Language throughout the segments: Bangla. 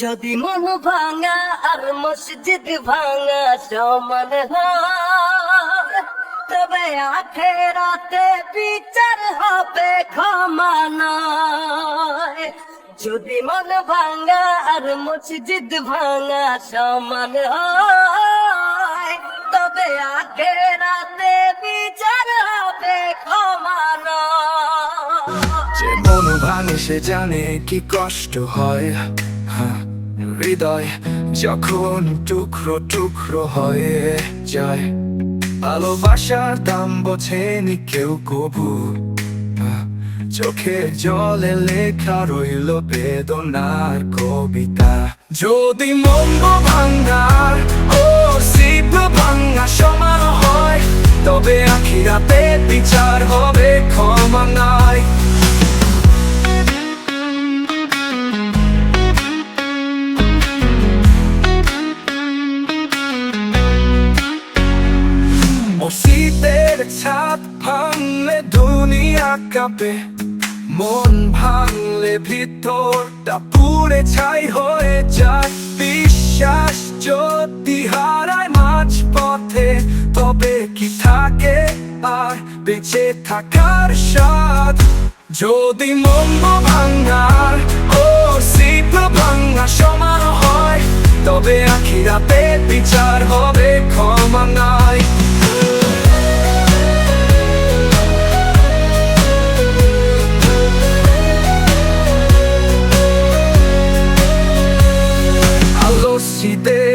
যদি মন ভাঙা আর মসজিদ ভাঙা সমান তবে আখেরাতে বিচার হবে ক্ষমা নয়। যদি মন ভাঙা আর মসজিদ ভাঙা সমান তবে আখেরাতে বিচার হবে ক্ষমা নয়। যে মন ভাঙে সে জানে কি কষ্ট হয় হ্যাঁ, হৃদয় যখন টুকরো টুকরো হয়ে যায়, ভালোবাসার দাম বোঝেনি কেউ কবু। চোখের জলে লেখা রইল বেদনার কবিতা। যদি মন্দ ভাঙ্গার ও শিব ভাঙ্গা সমান হয়, তবে আখিরাতে বিচার হবে ক্ষমা নাই দুনিয়া কাঁপে মন ভাঙলে ভিতরটা পুড়ে ছাই হয়ে যায়। বিশ্বাস যদি হারায় মাঝ পথে তবে কি থাকে আর বেঁচে থাকার স্বাদ? যদি মন্দ ভাঙ্গার ও শিল্প ভাঙ্গা সমান হয়, তবে আখিরাতে বিচার হবে ক্ষমা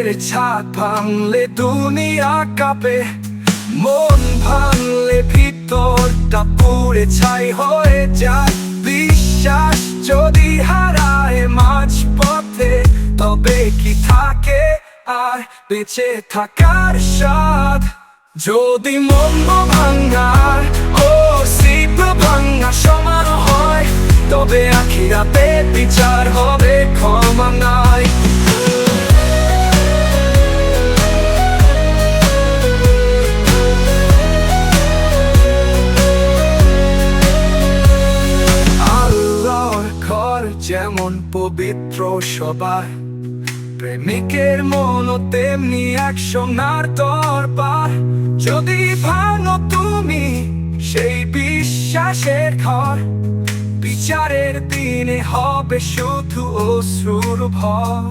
শীতের ছাদ ভাঙলে দুনিয়া কাঁপে। মন ভাঙলে ভিতরটা পুড়ে ছাই হয়ে যায়। বিশ্বাস যদি হারায় মাঝ পথে তবে কি থাকে আর বেঁচে থাকার স্বাদ? যদি মন্দ ভাঙ্গার ও শিল্প ভাঙ্গা সমান হয়, তবে আখিরাতে বিচার হবে ক্ষমা নাই। যেমন পবিত্র সবার প্রেমিকের মন তেমনি এক সোনার দরবার। যদি ভাঙো তুমি সেই বিশ্বাসের ঘর। বিচারের দিনে হবে শুধু অশ্রুর ভর।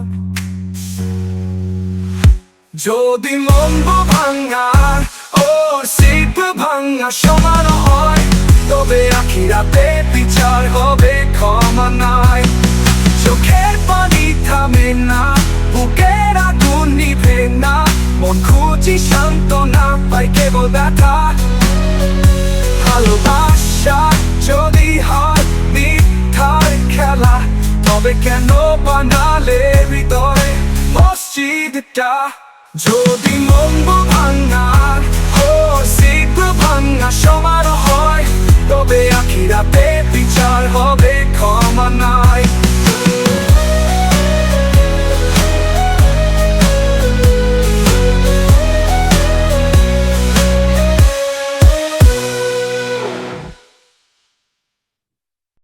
যদি মন্দ ভাঙ্গার ও শিল্প ভাঙ্গা সমান হয়, তবে আখিরাতে বিচার হবে ক্ষমা নাই। চোখের পানি থামে না, বুকের আগুন নিভে না, মন খুঁজি শান্ত না পাই কেবল ব্যথা। ভালোবাসা যদি হয় মিথ্যার খেলা, তবে কেন বানালে হৃদয় মসজিদটা? যদি মঙ্গ ভাঙ